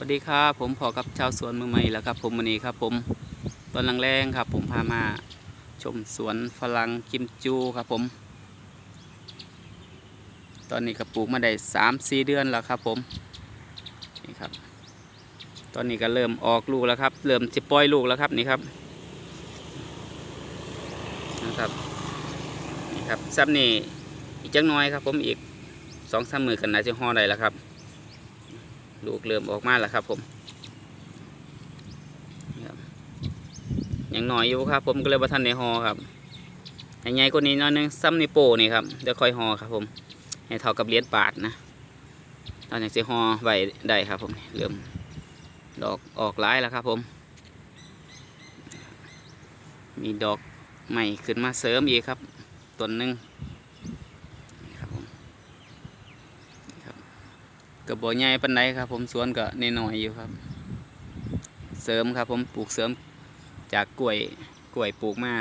วัสดีครับผมพอกับชาวสวนมือใหม่แล้วครับ ผมวันนี้ครับผมตอนแรงๆครับ ผมพามาชมสวนฝรั่งกิมจูครับผม ตอนนี้ก็ปลูกมาได้สามสี่เดือนแล้วครับผมนี่ครับ ตอนนี้ก็เริ่มออกลูกแล้วครับ เริ่มจะปล่อยลูกแล้วครับนี่ครับนะครับนี่ครับซับนี่อีกจังน้อยครับ ผมอีกสองสามมือกันน่าจะห่อได้แล้วครับ ลูกเริ่มออกมาแล้วครับผมยังหน่อยอยู่ครับ ผมก็เลยว่าท่านในหอครับใหญ่กว่านี้น้อยนึงซ้ำในโปนี่ครับเดี๋ยวค่อยหอครับ ผม ให้เท่ากับเหรียญบาทนะตอนนี้จะหอไว้ได้ครับ ผมเริ่มดอกออกหลายแล้วครับ ผม มีดอกใหม่ขึ้นมาเสริมอีกครับต้นหนึ่งนี่ครับผม กับบ่อใหญ่ปันไดครับ ผมสวนก็นหน้อยอยู่ครับ เสริมครับ ผมปลูกเสริมจากกล้วยกล้วยปลูกมา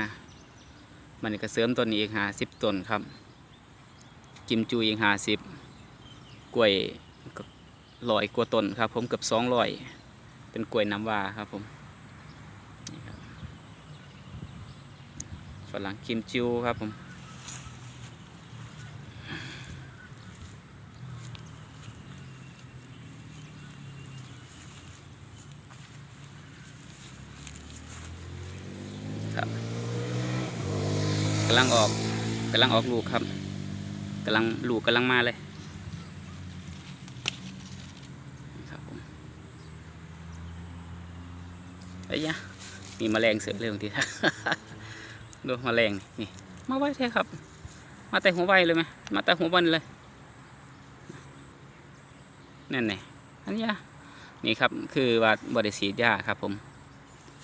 มันก็เสริมต้นอีกหาสิบต้นครับ กิมจูอีกหาสิบกล้วยก็ลอยกว่าต้นครับ ผมเกือบสองร้อยเป็นกล้วยน้ำว้าครับผมฝรั่งกิมจูครับผม ครับกำลังออกกำลังออกลูกครับกำลังลูกกำลังมาเลยครับผมไอ้ยะมีแมลงเสือเรื่องทีดูแมลงนี่มาไว้ใช่ครับ มาแต่หัวใบเลยไหมมาแต่หัวบนเลยนั่นไงอันนี้นี่ครับคือว่าบริสีดยาครับผม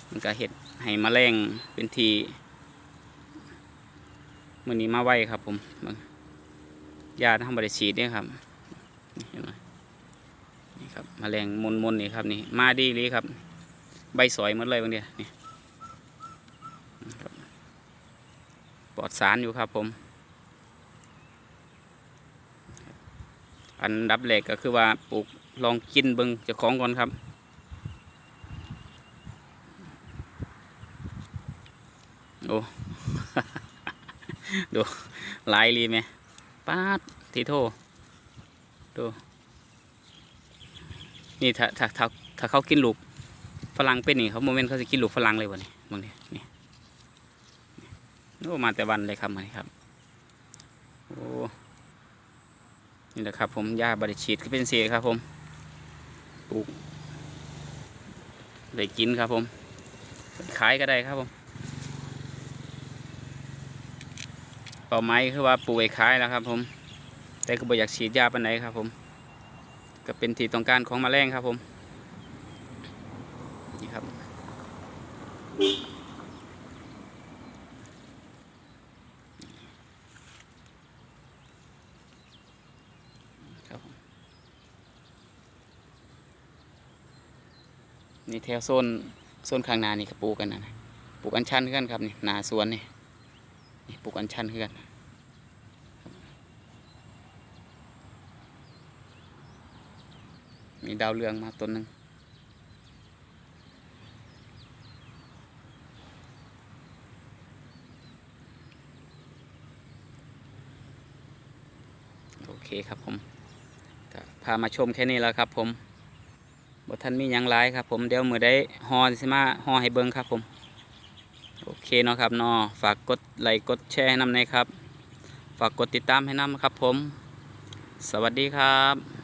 มันก็เห็ด ให้มแมลงเป็นทีมือนี้มาไว้ครับผมยาทำบริฉีดเนี่ยครับนี่เห็นไหมนี่ครับมแมลงมนมนนี่ครับนี่มาดีเลยครับ ใบสอยหมดเลยบางเดียนี่ปลอดสารอยู่ครับผมอันดับแรกก็คือว่าปลูกลองกินเบิงจ้าของก่อนครับ โอ้ดูลายรีไหมป้าดทีโทดูนี่ถ้าถ้าถ้าถ้าเขากินลูกฝรั่งเป็นนี่เขาโมเมนต์เขาจะกินลูกฝรั่งเลยวะนี่บางทีนี่โอ้มาแต่วันเลยครับมานี่ครับโอ้นี่แหละครับ ผมยาบริฉีดก็เป็นเสียครับ ผมปลูกได้กินครับผมขายก็ได้ครับผม เป่าไม้คือว่าปลูกไว้ขายแล้วครับ ผม แต่ก็บ่อยากฉีดยาปานไหนครับ ผม ก็เป็นที่ต้องการของแมลงครับ ผมนี่ครับนี่แถวโซนโซนข้างนานี่ก็ปลูกกันนะปลูกอัญชันกันครับนี่นาสวนนี่ ปลูกอัญชันคือกันมีดาวเรืองมาต้นหนึ่งโอเคครับผมพามาชมแค่นี้แล้วครับผมบท่านมียังหลายครับผมเดี๋ยวมือได้ฮอสิมาฮอให้เบิ่งครับผม เคเนาะครับเนาะฝากกดไลค์กดแชร์ให้นำหนอยครับ ฝากกดติดตามให้นำครับผม สวัสดีครับ